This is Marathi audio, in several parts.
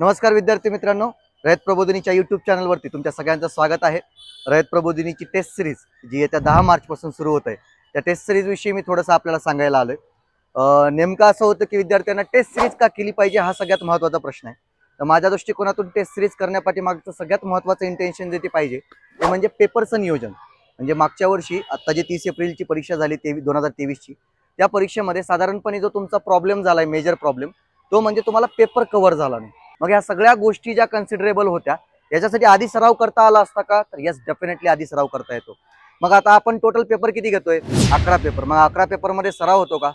नमस्कार विद्यार्थी मित्रांनो रयत प्रबोधिनीच्या युट्यूब चॅनलवरती तुमच्या सगळ्यांचं स्वागत आहे. रयत प्रबोधिनीची टेस्ट सिरीज जी येत्या दहा मार्चपासून सुरू होत आहे त्या टेस्ट सिरीजविषयी मी थोडंसं आपल्याला सांगायला आलो आहे नेमकं असं होतं की विद्यार्थ्यांना टेस्ट सिरीज का केली पाहिजे हा सगळ्यात महत्त्वाचा प्रश्न आहे. तर माझ्या दृष्टिकोनातून टेस्ट सिरीज करण्यापाठी मागचं सगळ्यात महत्त्वाचं इंटेन्शन जे ते पाहिजे ते म्हणजे पेपरचं नियोजन. म्हणजे मागच्या वर्षी आत्ता जी तीस एप्रिलची परीक्षा झाली तेवीस दोन हजार तेवीसची त्या परीक्षेमध्ये साधारणपणे जो तुमचा प्रॉब्लेम झाला आहे मेजर प्रॉब्लेम तो म्हणजे तुम्हाला पेपर कव्हर झाला नाही. मग या सगळ्या गोष्टी ज्या कन्सिडरेबल होत्या याच्यासाठी आधी सराव करता आला असता का? तर येस डेफिनेटली आधी सराव करता येतो. मग आता आपण टोटल पेपर किती घेतोय? अकरा पेपर मग अकरा पेपरमध्ये सराव होतो का?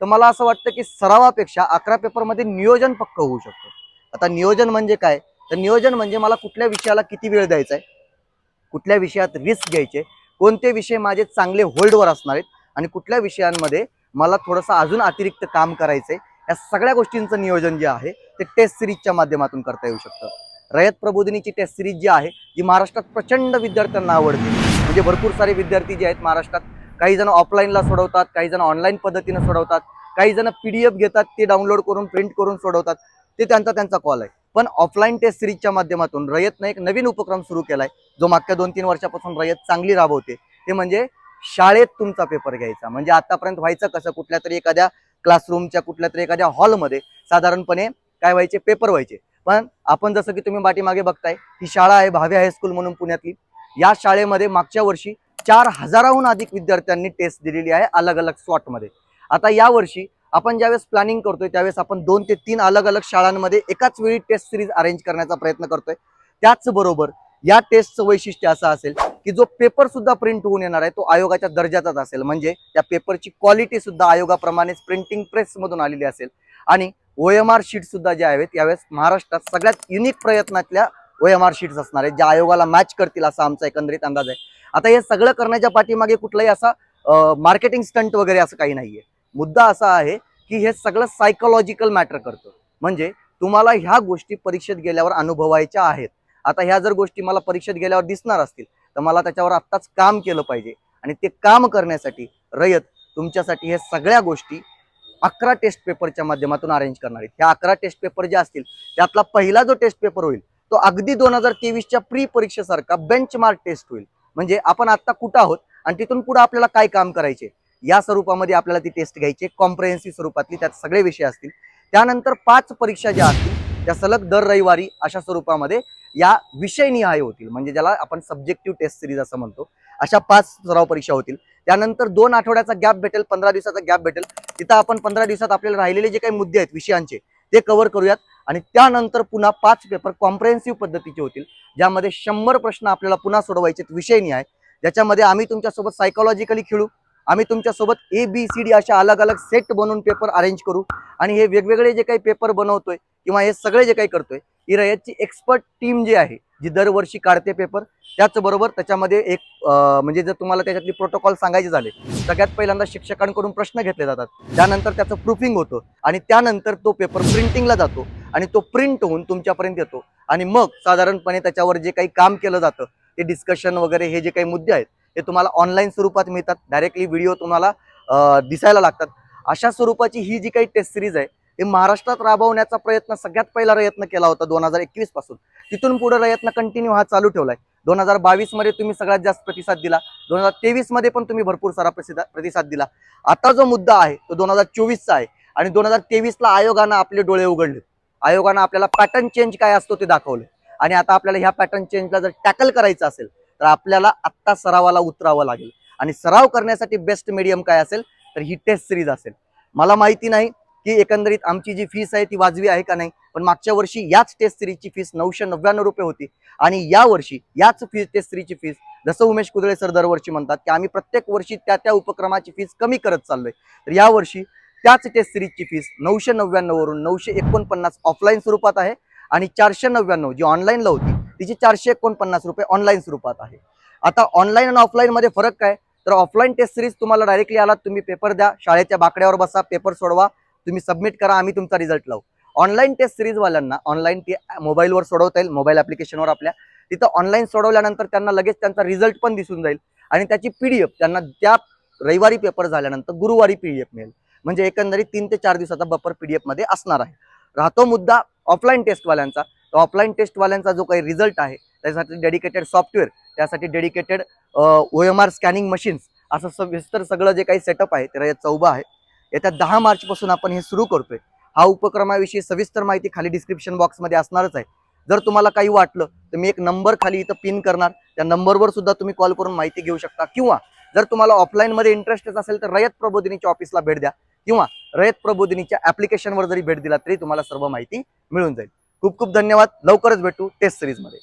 तर मला असं वाटतं की सरावापेक्षा अकरा पेपरमध्ये नियोजन पक्क होऊ शकतो. आता नियोजन म्हणजे काय? तर नियोजन म्हणजे मला कुठल्या विषयाला किती वेळ द्यायचा आहे? कुठल्या विषयात रिस्क घ्यायचे? कोणते विषय माझे चांगले होल्डवर असणार आहेत? आणि कुठल्या विषयांमध्ये मला थोडंसं अजून अतिरिक्त काम करायचं आहे या सगळ्या गोष्टींचं नियोजन जे आहे ते टेस्ट सिरीजच्या माध्यमातून करता येऊ शकतं. रयत प्रबोधिनीची टेस्ट सिरीज जी आहे जी महाराष्ट्रात प्रचंड विद्यार्थ्यांना आवडते. म्हणजे भरपूर सारे विद्यार्थी जे आहेत महाराष्ट्रात काही जण ऑफलाईनला सोडवतात काही जण ऑनलाईन पद्धतीनं सोडवतात काही जण पी डी एफ घेतात ते डाउनलोड करून प्रिंट करून सोडवतात. ते त्यांचा त्यांचा कॉल आहे. पण ऑफलाईन टेस्ट सिरीजच्या माध्यमातून रयतनं एक नवीन उपक्रम सुरू केलाय जो मागच्या दोन तीन वर्षापासून रयत चांगली राबवते. ते म्हणजे शाळेत तुमचा पेपर घ्यायचा. म्हणजे आतापर्यंत व्हायचं कसं कुठल्या तरी एखाद्या क्लासरूमच्या कुठल्या तरी एखाद्या हॉलमध्ये साधारणपणे काय व्हायचे पेपर व्हायचे. पण आपण जसं की तुम्ही पाठीमागे बघताय ही शाळा आहे भावे हायस्कूल म्हणून पुण्यातली. या शाळेमध्ये मागच्या वर्षी चार हजाराहून अधिक विद्यार्थ्यांनी टेस्ट दिलेली आहे अलग अलग स्लॉटमध्ये. आता या वर्षी आपण ज्यावेळेस प्लॅनिंग करतोय त्यावेळेस आपण दोन ते तीन अलग अलग शाळांमध्ये एकाच वेळी टेस्ट सिरीज अरेंज करण्याचा प्रयत्न करतोय. त्याचबरोबर या टेस्टचं वैशिष्ट्य असं असेल की जो पेपर सुद्धा प्रिंट होऊन येणार आहे तो आयोगाच्या दर्जाचाच असेल. म्हणजे त्या पेपरची क्वालिटी सुद्धा आयोगाप्रमाणेच प्रिंटिंग प्रेस मधून आलेली असेल. आणि ओ एम आर शीट सुद्धा ज्या आहेत यावेळेस महाराष्ट्रात सगळ्यात युनिक प्रयत्नातल्या ओ एम आर शीट्स असणार आहेत ज्या आयोगाला मॅच करतील असा आमचा एकंदरीत अंदाज आहे. आता हे सगळं करण्याच्या पाठीमागे कुठलाही असा मार्केटिंग स्टंट वगैरे असं काही नाहीये. मुद्दा असा आहे की हे सगळं सायकोलॉजिकल मॅटर करतं. म्हणजे तुम्हाला ह्या गोष्टी परीक्षेत गेल्यावर अनुभवायच्या आहेत. आता ह्या जर गोष्टी मला परीक्षेत गेल्यावर दिसणार असतील तर मला त्याच्यावर आत्ताच काम केलं पाहिजे. आणि ते काम करण्यासाठी रयत तुमच्यासाठी हे सगळ्या गोष्टी अकरा टेस्ट पेपरच्या माध्यमातून अरेंज करणार आहेत. ह्या अकरा टेस्ट पेपर जे असतील त्यातला पहिला जो टेस्ट पेपर होईल तो अगदी दोन हजार तेवीसच्या प्री परीक्षेसारखा बेंचमार्क टेस्ट होईल. म्हणजे आपण आत्ता कुठं आहोत आणि तिथून पुढे आपल्याला काय काम करायचे? या स्वरूपामध्ये आपल्याला ती टेस्ट घ्यायची कॉम्प्रेहेन्सिव्ह स्वरूपातली त्यात सगळे विषय असतील. त्यानंतर पाच परीक्षा ज्या असतील त्या सलग दर रविवारी अशा स्वरूपामध्ये या विषयनिहाय होतील. म्हणजे ज्याला आपण सब्जेक्टिव्ह टेस्ट सिरीज असं म्हणतो. अशा पाच सराव परीक्षा होतील. त्यानंतर दोन आठवड्याचा गॅप भेटेल पंधरा दिवसाचा गॅप भेटेल. तिथं आपण पंधरा दिवसात आपल्याला राहिलेले जे काही मुद्दे आहेत विषयांचे ते कव्हर करूयात. आणि त्यानंतर पुन्हा पाच पेपर कॉम्प्रेहेन्सिव्ह पद्धतीचे होतील ज्यामध्ये शंभर प्रश्न आपल्याला पुन्हा सोडवायचे विषयनिहाय ज्याच्यामध्ये आम्ही तुमच्यासोबत सायकोलॉजिकली खेळू. आम्ही तुमच्यासोबत ए बी सी डी अशा अलग अलग सेट बनवून पेपर अरेंज करू. आणि हे वेगवेगळे जे काही पेपर बनवतोय किंवा हे सगळे जे काही करतोय ही रयतची एक्सपर्ट टीम जी आहे जी दरवर्षी काढते पेपर त्याचबरोबर त्याच्यामध्ये एक म्हणजे जर तुम्हाला त्याच्यातली प्रोटोकॉल सांगायचे झाले सगळ्यात पहिल्यांदा शिक्षकांकडून प्रश्न घेतले जातात. त्यानंतर त्याचं प्रूफिंग होतं आणि त्यानंतर तो पेपर प्रिंटिंगला जातो आणि तो प्रिंट होऊन तुमच्यापर्यंत येतो. आणि मग साधारणपणे त्याच्यावर जे काही काम केलं जातं ते डिस्कशन वगैरे हे जे काही मुद्दे आहेत ते तुम्हाला ऑनलाईन स्वरूपात मिळतात. डायरेक्टली व्हिडिओ तुम्हाला दिसायला लागतात. अशा स्वरूपाची ही जी काही टेस्ट सिरीज आहे हे महाराष्ट्रात राबवण्याचा प्रयत्न सगळ्यात पहिला प्रयत्न केला होता दोन हजार एकवीसपासून. तिथून पुढे प्रयत्न कंटिन्यू हा चालू ठेवलाय. दोन हजार बावीसमध्ये तुम्ही सगळ्यात जास्त प्रतिसाद दिला. दोन हजार तेवीसमध्ये पण तुम्ही भरपूर सारा प्रतिसाद प्रतिसाद दिला. आता जो मुद्दा आहे तो दोन हजार चोवीसचा आहे. आणि दोन हजार तेवीसला आयोगानं आपले डोळे उघडले. आयोगानं आपल्याला पॅटर्न चेंज काय असतो ते दाखवले. आणि आता आपल्याला ह्या पॅटर्न चेंजला जर टॅकल करायचं असेल तर आपल्याला आत्ता सरावाला उतरावं लागेल. आणि सराव करण्यासाठी बेस्ट मीडियम काय असेल तर ही टेस्ट सिरीज असेल. मला माहिती नाही की एकंदरीत आमची जी फीस आहे ती वाजवी आहे का नाही? पण मागच्या वर्षी याच टेस्ट सिरीजची फीस नऊशे नव्याण्णव रुपये होती. आणि या वर्षी याच फीस टेस्ट सिरीजची फीस जसं उमेश कुदळे सर दरवर्षी म्हणतात की आम्ही प्रत्येक वर्षी त्या त्या उपक्रमाची फीस कमी करत चाललोय. तर यावर्षी त्याच टेस्ट सिरीजची फीस नऊशे नव्याण्णववरून नऊशे एकोणपन्नास ऑफलाईन स्वरूपात आहे आणि चारशे नव्याण्णव जी ऑनलाईनला होती तिची चारशे एकोणपन्नास रुपये ऑनलाईन स्वरूपात आहे. आता ऑनलाईन आणि ऑफलाईनमध्ये फरक काय? तर ऑफलाईन टेस्ट सिरीज तुम्हाला डायरेक्टली आलात तुम्ही पेपर द्या शाळेच्या बाकड्यावर बसा पेपर सोडवा तुम्ही सबमिट करा आम्ही तुमचा रिझल्ट लावू. ऑनलाईन टेस्ट सिरीजवाल्यांना ऑनलाईन ती मोबाईलवर सोडवता येईल मोबाईल ॲप्लिकेशनवर आपल्या. तिथं ऑनलाईन सोडवल्यानंतर त्यांना लगेच त्यांचा रिझल्ट पण दिसून जाईल. आणि त्याची पीडीएफ त्यांना त्या रविवारी पेपर झाल्यानंतर गुरुवारी पीडीएफ मिळेल. म्हणजे एकंदरीत तीन ते चार दिवसाचा बफर डी मध्ये असणार आहे. राहतो मुद्दा ऑफलाईन टेस्टवाल्यांचा तर ऑफलाईन टेस्टवाल्यांचा जो काही रिझल्ट आहे त्यासाठी डेडिकेटेड सॉफ्टवेअर त्यासाठी dedicated O M R scanning machines असं सविस्तर सगळं जे काही सेटअप आहे ते रयत चौबा आहे. येत्या दहा मार्चपासून आपण हे सुरू करतोय. हा उपक्रमाविषयी सविस्तर माहिती खाली डिस्क्रिप्शन बॉक्समध्ये असणारच आहे. जर तुम्हाला काही वाटलं तर मी एक नंबर खाली इथं पिन करणार. त्या नंबरवर सुद्धा तुम्ही कॉल करून माहिती घेऊ शकता. किंवा जर तुम्हाला ऑफलाईनमध्ये इंटरेस्टच असेल तर रयत प्रबोधिनीच्या ऑफिसला भेट द्या. किंवा रयत प्रबोधिनीच्या ऍप्लिकेशनवर जरी भेट दिला तरी तुम्हाला सर्व माहिती मिळून जाईल. खूप खूप धन्यवाद. लवकरच भेटू टेस्ट सिरीजमध्ये